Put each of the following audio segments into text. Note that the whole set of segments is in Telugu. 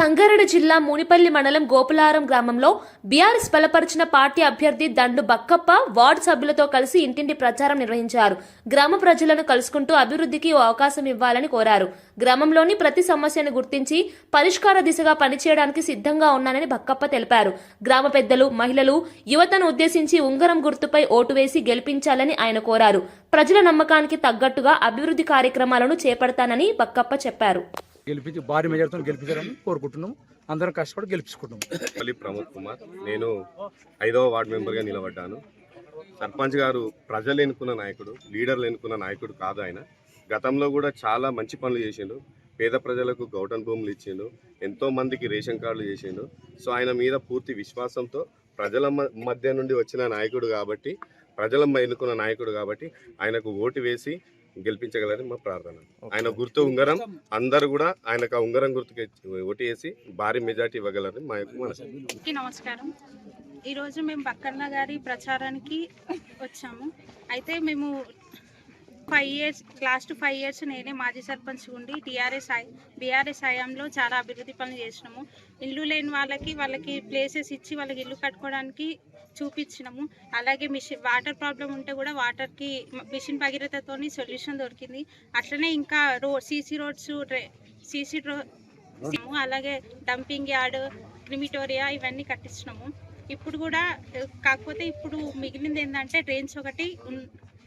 సంగారెడ్డి జిల్లా మునిపల్లి మండలం గోపులారం గ్రామంలో బీఆర్ఎస్ బలపరిచిన పార్టీ అభ్యర్థి దండు బక్కప్ప వార్డు సభ్యులతో కలిసి ఇంటింటి ప్రచారం నిర్వహించారు. గ్రామ ప్రజలను కలుసుకుంటూ అభివృద్ధికి ఓ అవకాశం ఇవ్వాలని కోరారు. గ్రామంలోని ప్రతి సమస్యను గుర్తించి పరిష్కార దిశగా పనిచేయడానికి సిద్ధంగా ఉన్నానని బక్కప్ప తెలిపారు. గ్రామ పెద్దలు మహిళలు యువతను ఉద్దేశించి ఉంగరం గుర్తుపై ఓటు వేసి గెలిపించాలని ఆయన కోరారు. ప్రజల నమ్మకానికి తగ్గట్టుగా అభివృద్ధి కార్యక్రమాలను చేపడతానని బక్కప్ప చెప్పారు. గెలిపించి భారీ మెజార్టీతో గెలిపించాలని కోరుకుంటున్నాం అందరం కష్టపడి గెలిపించుకుంటున్నాం ప్రమోద్ కుమార్ నేను ఐదవ వార్డు మెంబర్గా నిలబడ్డాను. సర్పంచ్ గారు ప్రజలు ఎన్నుకున్న నాయకుడు లీడర్లు ఎన్నుకున్న నాయకుడు కాదు ఆయన. గతంలో కూడా చాలా మంచి పనులు చేసిండు. పేద ప్రజలకు గౌటన్ భూములు ఇచ్చిండు. ఎంతో మందికి రేషన్ కార్డులు చేసిండు. సో ఆయన మీద పూర్తి విశ్వాసంతో ప్రజల మ- మధ్య నుండి వచ్చిన నాయకుడు కాబట్టి ప్రజల ఎన్నుకున్న నాయకుడు కాబట్టి ఆయనకు ఓటు వేసి గెలిపించగలని మా ప్రార్థన. ఆయన గుర్తు ఉంగరం అందరూ కూడా ఆయనకు ఆ ఉంగరం గుర్తుకి ఓటు వేసి భారీ మెజార్టీ ఇవ్వగలరని మా యొక్క మనసు నమస్కారం. ఈరోజు మేము బక్కన్న గారి ప్రచారానికి వచ్చాము. అయితే మేము five years last five years నేనే మాజీ సర్పంచ్ ఉండి టీఆర్ఎస్ ఐ బీఆర్ఎస్ హయాంలో చాలా అభివృద్ధి పనులు చేసినాము. ఇల్లు లేని వాళ్ళకి వాళ్ళకి ప్లేసెస్ ఇచ్చి వాళ్ళకి ఇల్లు కట్టుకోవడానికి చూపించినాము. అలాగే మిషన్ వాటర్ ప్రాబ్లం ఉంటే కూడా వాటర్కి మిషన్ భగీరథతోని సొల్యూషన్ దొరికింది. అట్లనే ఇంకా రో సీసీ రోడ్స్ సీసీ రో అలాగే డంపింగ్ యార్డ్ క్రిమిటోరియా ఇవన్నీ కట్టించినాము. ఇప్పుడు కూడా కాకపోతే ఇప్పుడు మిగిలింది ఏంటంటే డ్రైన్స్ ఒకటి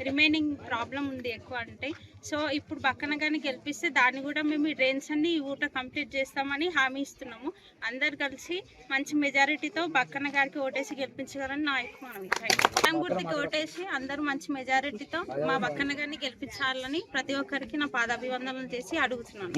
రిమైనింగ్ ప్రాబ్లం ఉంది ఎక్కువ అంటే. సో ఇప్పుడు పక్కన కానీ గెలిపిస్తే దాన్ని కూడా మేము ఈ డ్రైన్స్ అన్ని ఈ ఊట కంప్లీట్ చేస్తామని హామీ ఇస్తున్నాము. అందరు కలిసి మంచి మెజారిటీతో పక్కన గారికి ఓటేసి గెలిపించగలని నా ఎక్కువ మనం గుర్తుకి ఓటేసి అందరూ మంచి మెజారిటీతో మా పక్కన గారిని గెలిపించాలని ప్రతి ఒక్కరికి నా పాదాభివందనలు చేసి అడుగుతున్నాను.